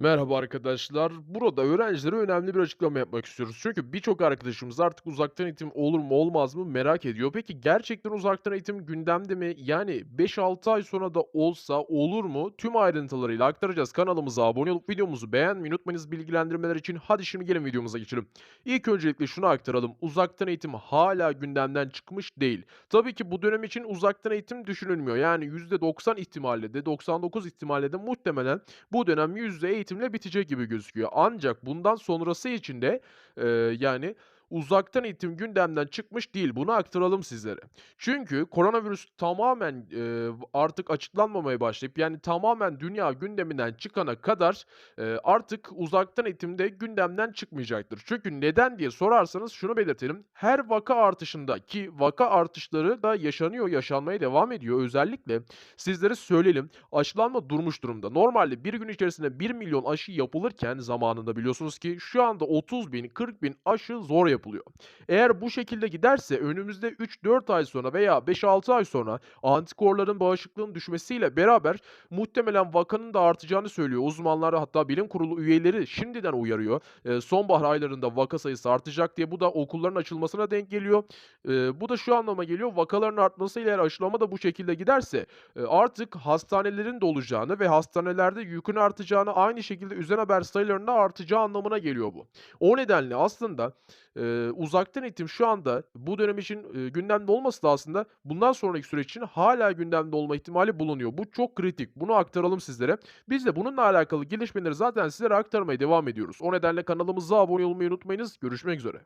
Merhaba arkadaşlar. Burada öğrencilere önemli bir açıklama yapmak istiyoruz. Çünkü birçok arkadaşımız artık uzaktan eğitim olur mu olmaz mı merak ediyor. Peki gerçekten uzaktan eğitim gündemde mi? Yani 5-6 ay sonra da olsa olur mu? Tüm ayrıntılarıyla aktaracağız. Kanalımıza abone olup videomuzu beğenmeyi unutmayınız bilgilendirmeler için. Hadi şimdi gelin videomuza geçelim. İlk öncelikle şunu aktaralım. Uzaktan eğitim hala gündemden çıkmış değil. Tabii ki bu dönem için uzaktan eğitim düşünülmüyor. Yani %90 ihtimalle de 99 ihtimalle de muhtemelen bu dönem yüzde eğitimle bitecek gibi gözüküyor. Ancak bundan sonrası için de, eee, yani uzaktan eğitim gündemden çıkmış değil. Bunu aktaralım sizlere. Çünkü koronavirüs tamamen, eee, artık açıklanmamaya başlayıp yani tamamen dünya gündeminden çıkana kadar, eee, artık uzaktan eğitim de gündemden çıkmayacaktır. Çünkü neden diye sorarsanız şunu belirtelim. Her vaka artışında ki vaka artışları da yaşanıyor, yaşanmaya devam ediyor. Özellikle sizlere söyleyelim, aşılanma durmuş durumda. Normalde bir gün içerisinde 1.000.000 aşı yapılırken zamanında biliyorsunuz ki şu anda 30.000, 40.000 aşı zor yapılıyor. Eğer bu şekilde giderse önümüzde 3-4 ay sonra veya 5-6 ay sonra antikorların bağışıklığın düşmesiyle beraber muhtemelen vakanın da artacağını söylüyor uzmanlar hatta bilim kurulu üyeleri şimdiden uyarıyor. Eee, sonbahar aylarında vaka sayısı artacak diye. Bu da okulların açılmasına denk geliyor. Eee, bu da şu anlama geliyor, vakaların artmasıyla eğer aşılama da bu şekilde giderse, eee, artık hastanelerin dolacağını ve hastanelerde yükün artacağını, aynı şekilde üzen haber sayılarının artacağı anlamına geliyor bu. O nedenle aslında, eee, uzaktan eğitim şu anda bu dönem için, eee, gündemde olmasa da aslında bundan sonraki süreç için hâlâ gündemde olma ihtimali bulunuyor. Bu çok kritik. Bunu aktaralım sizlere. Biz de bununla alakalı gelişmeleri zaten sizlere aktarmaya devam ediyoruz. O nedenle kanalımıza abone olmayı unutmayınız. Görüşmek üzere.